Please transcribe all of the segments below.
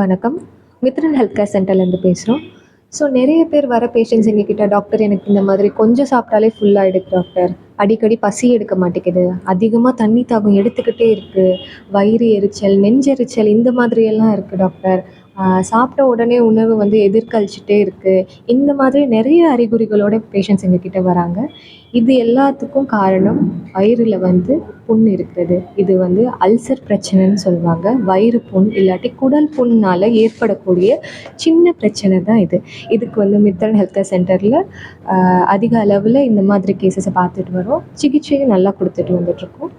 வணக்கம். Mithran health care சென்டர்லேருந்து பேசுகிறோம் ஸோ நிறைய பேர் வர பேஷண்ட்ஸ் எங்ககிட்ட டாக்டர் எனக்கு இந்த மாதிரி கொஞ்சம் சாப்பிட்டாலே ஃபுல்லாக எடுக்கு டாக்டர் அடிக்கடி பசி எடுக்க மாட்டேங்குது. அதிகமாக தண்ணி தாகம் எடுத்துக்கிட்டே இருக்குது வயிறு எரிச்சல் நெஞ்செரிச்சல் இந்த மாதிரியெல்லாம் இருக்குது டாக்டர் சாப்பிட்ட உடனே உணவு வந்து எதிர்கழிச்சிட்டே இருக்குது இந்த மாதிரி நிறைய அறிகுறிகளோட பேஷண்ட்ஸ் எங்ககிட்ட வராங்க. இது எல்லாத்துக்கும் காரணம் வயிறில் வந்து புண் இருக்கிறது. இது வந்து அல்சர் பிரச்சனைன்னு சொல்லுவாங்க. வயிறு புண் இல்லாட்டி குடல் புண்ணால் ஏற்படக்கூடிய சின்ன பிரச்சனை தான் இது. இதுக்கு வந்து மித்தன் ஹெல்த் கேர் சென்டரில் அதிக அளவில் இந்த மாதிரி கேசஸை பார்த்துட்டு வரோம். சிகிச்சையும் நல்லா கொடுத்துட்டு வந்துட்ருக்கோம்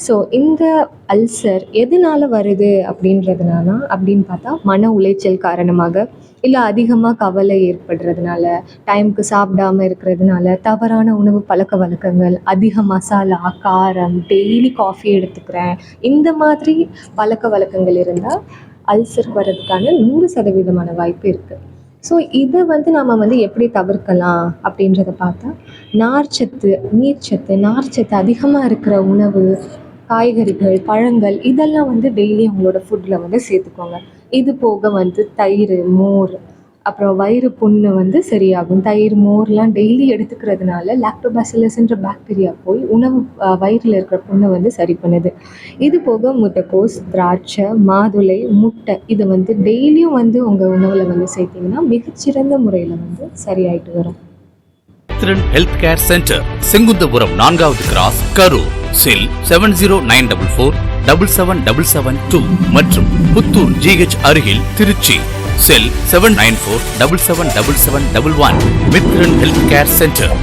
ஸோ இந்த அல்சர் எதனால் வருது அப்படின்றதுனால அப்படின்னு பார்த்தா மன உளைச்சல் காரணமாக இல்லை அதிகமாக கவலை ஏற்படுறதுனால டைமுக்கு சாப்பிடாம இருக்கிறதுனால தவறான உணவு பழக்க வழக்கங்கள் அதிக மசாலா காரம் டெய்லி காஃபி எடுத்துக்கிறேன் இந்த மாதிரி பழக்க வழக்கங்கள் இருந்தால் அல்சர் வர்றதுக்கான நூறு சதவீதமான வாய்ப்பு இருக்குது ஸோ இதை வந்து நம்ம வந்து எப்படி தவிர்க்கலாம் அப்படின்றத பார்த்தா நார்ச்சத்து நீர்ச்சத்து நார்ச்சத்து அதிகமாக இருக்கிற உணவு காய்கறிகள் பழங்கள் இதெல்லாம் வந்து டெய்லி அவங்களோட ஃபுட்டில் வந்து சேர்த்துக்கோங்க. இது போக வந்து தயிர் மோர் அப்புறம் வயிறு புண்ணு வந்து சரியாகும். தயிர் மோர்லாம் டெய்லி எடுத்துக்கிறதுனால லாக்டோபாசிலஸ்ன்ற பாக்டீரியா போய் உணவு வயிறில் இருக்கிற புண்ணை வந்து சரி பண்ணுது. இது போக முட்டைக்கோஸ் திராட்சை மாதுளை முட்டை இது வந்து டெய்லியும் வந்து உங்கள் உணவில் வந்து சேர்த்தீங்கன்னா மிகச்சிறந்த முறையில் வந்து சரியாயிட்டு வரும். ஹெல்த் கேர் சென்டர் செங்குந்தபுரம் நான்காவது cross Karur cell seven zero nine double four double seven double seven two மற்றும் புத்தூர் ஜிஹெச் அருகில் Trichy. Cell seven nine four double seven double seven double one. Mithran health care centre.